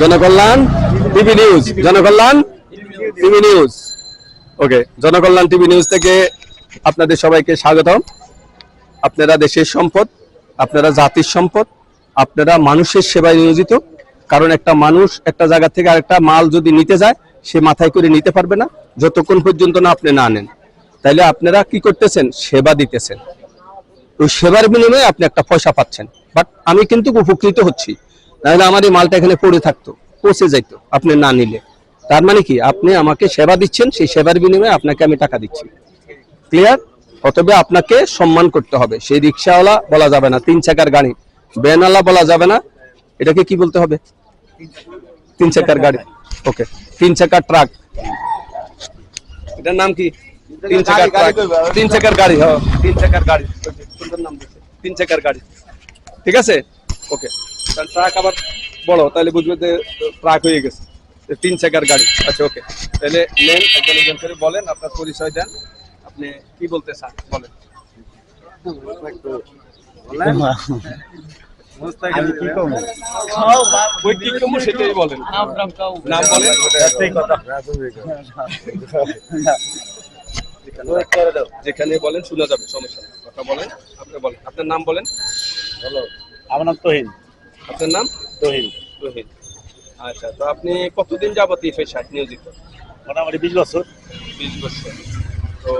Janakalyan, TV news. Janakalyan, TV news. Okay Janakalyan, TV news থেকে আপনাদের সবাইকে স্বাগতম। আপনারা দেশের সম্পদ, আপনারা জাতির সম্পদ, আপনারা মানুষের সেবায় নিয়োজিত। কারণ একটা মানুষ একটা জায়গা থেকে আরেকটা মাল যদি নিতে যায়, সে মাথায় করে নিতে পারবে না, যতক্ষণ পর্যন্ত না আপনি না আনেন তাইলে আপনারা কি করতেছেন? সেবা দিতেছেন। ওই সেবার বিনিময়ে আপনি একটা পয়সা পাচ্ছেন। বাট আমি কিন্তু উপকৃত হচ্ছি। নাহলে আমার এই মালটা এখানে পড়ে থাকতো, পচে যাইতো, আপনি না নিলে। তার মানে কি? আপনি আমাকে সেবা দিচ্ছেন, সেই সেবার বিনিময়ে আপনাকে আমি টাকা দিচ্ছি। ক্লিয়ার অতবে আপনাকে সম্মান করতে হবে। সেই রিক্সাওয়ালা বলা যাবে না, তিন চাকার গাড়ি। ব্যানওয়ালা বলা যাবে না। এটাকে কি বলতে হবে? তিন চাকার গাড়ি। ওকে তিন চাকার ট্রাক এটার নাম কি? তিন চাকার ট্রাক তিন চাকার গাড়ি হ্যাঁ তিন চাকার গাড়ি। তিন চাকার গাড়ি। ঠিক আছে? ওকে ট্রাক আবার বড়, তাহলে বুঝবে যে ট্রাক হয়ে গেছে। তিন চাকার গাড়ি। আচ্ছা ওকে তাহলে নেন একজন একজন করে বলেন, আপনার পরিচয় দেন। আপনি কি বলতে চান? বলেন। সেটাই বলেন। নাম বলেন। যেখানে বলেন, শোনা যাবে, সমস্যা কথা বলেন, আপনি বলেন। আপনার নাম বলেন। আমার নাম তহিন। আপনার নাম? তহিন রোহিত আচ্ছা তো আপনি কতদিন যাবত এই পেশায় নিয়োজিত? মোটামুটি বিশ বছর। বিশ বছর। তো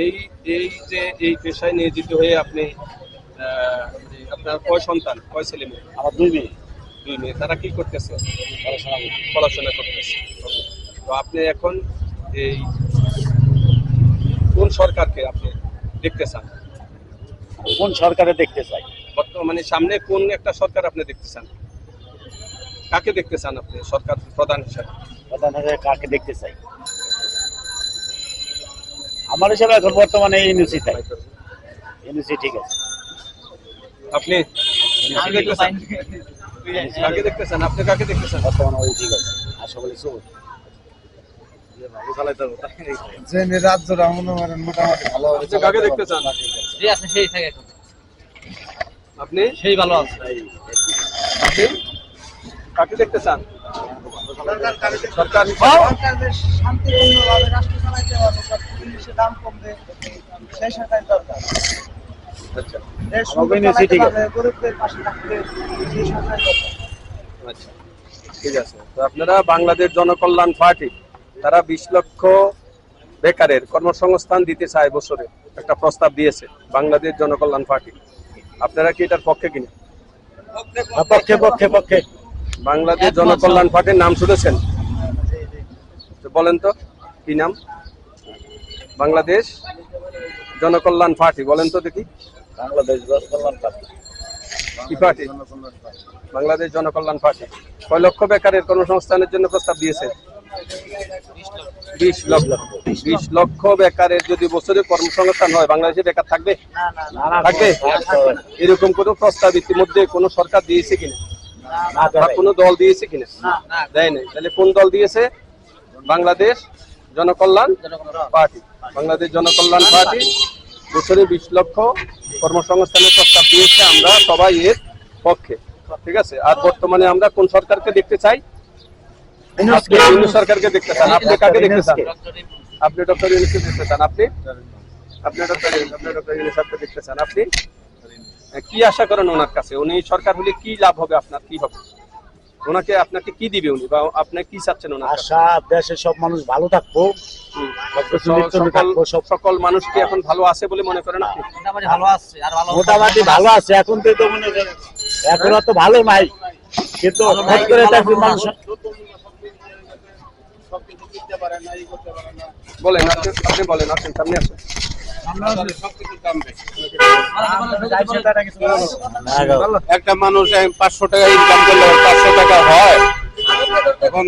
এই এই যে এই পেশায় নিয়োজিত হয়ে আপনি মানে আপনার কয় সন্তান কয় ছেলে মেয়ে? আমার দুই মেয়ে। দুই মেয়ে। তারা কি করতেছে? পড়াশোনা। পড়াশোনা করতেছে। তো আপনি এখন এই কোন সরকারকে আপনি দেখতে চান? কোন সরকারে দেখতে চাই? বর্তমানে সামনে কোন একটা সরকার আপনি দেখতে চান? কাকে দেখতে চান আপনি? সরকার প্রধান হিসাবে। প্রধান হিসেবে কাকে দেখতে চাই? আমার হিসাবে এখন বর্তমানে ইউনিভার্সিটি তাই ইউনিভার্সিটি ঠিক আছে। আপনি কাকে দেখতে চান? আপনি কাকে দেখতে চান? বর্তমানে ওই ঠিক আছে। আশা করি চলুন যে রাজ্যটা মনে মোটামুটি ভালো হবে কাকে দেখতে চান? যে আছে সেই থাকে এখন। আপনি? সেই ভালো আছে। আপনি? কাকে দেখতে চান? সরকার। সরকার শান্তিপূর্ণভাবে রাষ্ট্র চালাইতে হবে সব জিনিসের দাম কমবে সেই সরকার দরকার। আচ্ছা। দেশ আমাকে সুন্দর নিয়ে চালাইতে ঠিক আছে। গরিবদের পাশে থাকবে সেই সরকার দরকার। আচ্ছা ঠিক আছে। তো আপনারা বাংলাদেশ জনকল্যাণ পার্টি তারা বিশ লক্ষ বেকারের কর্মসংস্থান দিতে চায় বছরে একটা প্রস্তাব দিয়েছে বাংলাদেশ জনকল্যাণ পার্টি। আপনারা কি এটার পক্ষে কিনা? পক্ষে পক্ষে। পক্ষে বাংলাদেশ জনকল্যাণ পার্টির নাম শুনেছেন? তো বলেন তো কি নাম? বাংলাদেশ জনকল্যাণ পার্টি বলেন তো দেখি। বাংলাদেশ জনকল্যাণ পার্টি। কি পার্টি? বাংলাদেশ জনকল্যাণ পার্টি। কয় লক্ষ বেকারের কর্মসংস্থানের জন্য প্রস্তাব দিয়েছে? বিশ লক্ষ। বিশ লক্ষ বেকারের যদি বছরে কর্মসংস্থান হয় বাংলাদেশে বেকার থাকবে? থাকবে? এরকম কোনো প্রস্তাব ইতিমধ্যে কোনো সরকার দিয়েছে কিনা? না বা কোনো দল দিয়েছে কিনা? দেয় নাই। তাহলে কোন দল দিয়েছে? বাংলাদেশ জনকল্যাণ পার্টি। বাংলাদেশ জনকল্যাণ পার্টি। বছরে বিশ লক্ষ কর্মসংস্থানের প্রস্তাব দিয়েছে আমরা সবাই এর পক্ষে। ঠিক আছে? আর বর্তমানে আমরা কোন সরকারকে দেখতে চাই? আজকে ইউনিট সরকারকে দেখতে চান। আপনি কাকে দেখতে চান? আপনি ডক্টর ইউনিসকে দেখতে চান। আপনি? আপনি ডক্টর আপনি ডক্টর ইউনিসকে দেখতে চান। আপনি? কি আশা করেন ওনার কাছে? উনি সরকার হলে কি লাভ হবে আপনার? কি হবে? ওনাকে আপনাকে কি দিবে উনি? বা আপনি কি চাচ্ছেন ওনার আশা দেশের সব মানুষ ভালো থাকব। সকল থাকব, সব সকল মানুষ কি এখন ভালো আছে বলে মনে করেন আপনি? মোটামুটি ভালো আছে আর ভালো মোটামুটি ভালো আছে এখন তো তো মনে করেন। এখন তো ভালো নাই। কিন্তু ভালো নাই, হঠাৎ করে ভালো দেখবেন না। মানুষ বলেন আপনি আপনি বলেন আসেন সামনে আসেন। একটা মানুষ পাঁচশো টাকা ইনকাম করলে পাঁচশো টাকা হয়। এখন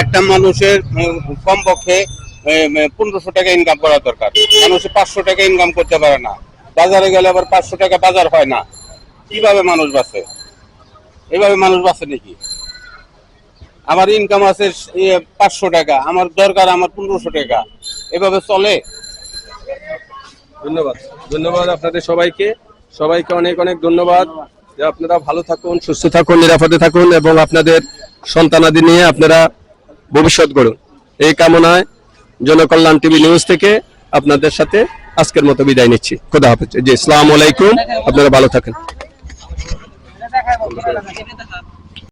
একটা মানুষের কমপক্ষে পনেরোশো টাকা ইনকাম করা দরকার। মানুষ পাঁচশো টাকা ইনকাম করতে পারে না। বাজারে গেলে আবার পাঁচশো টাকা বাজার হয় না। কীভাবে মানুষ বাঁচে? এভাবে মানুষ বাঁচে নাকি? আমার ইনকাম আছে পাঁচশো টাকা, আমার দরকার আমার পনেরোশো টাকা। এভাবে চলে। ধন্যবাদ। ধন্যবাদ আপনাদের সবাইকে। সবাইকে অনেক অনেক ধন্যবাদ। যে আপনারা ভালো থাকুন, সুস্থ থাকুন, নিরাপদে থাকুন এবং আপনাদের সন্তানাদি নিয়ে আপনারা ভবিষ্যৎ গড়ুন। এই কামনায় জনকল্যাণ টিভি নিউজ থেকে আপনাদের সাথে আজকের মতো বিদায় নিচ্ছি। খোদা হাফেজ। জি, আসসালামু আলাইকুম। আপনারা ভালো থাকেন।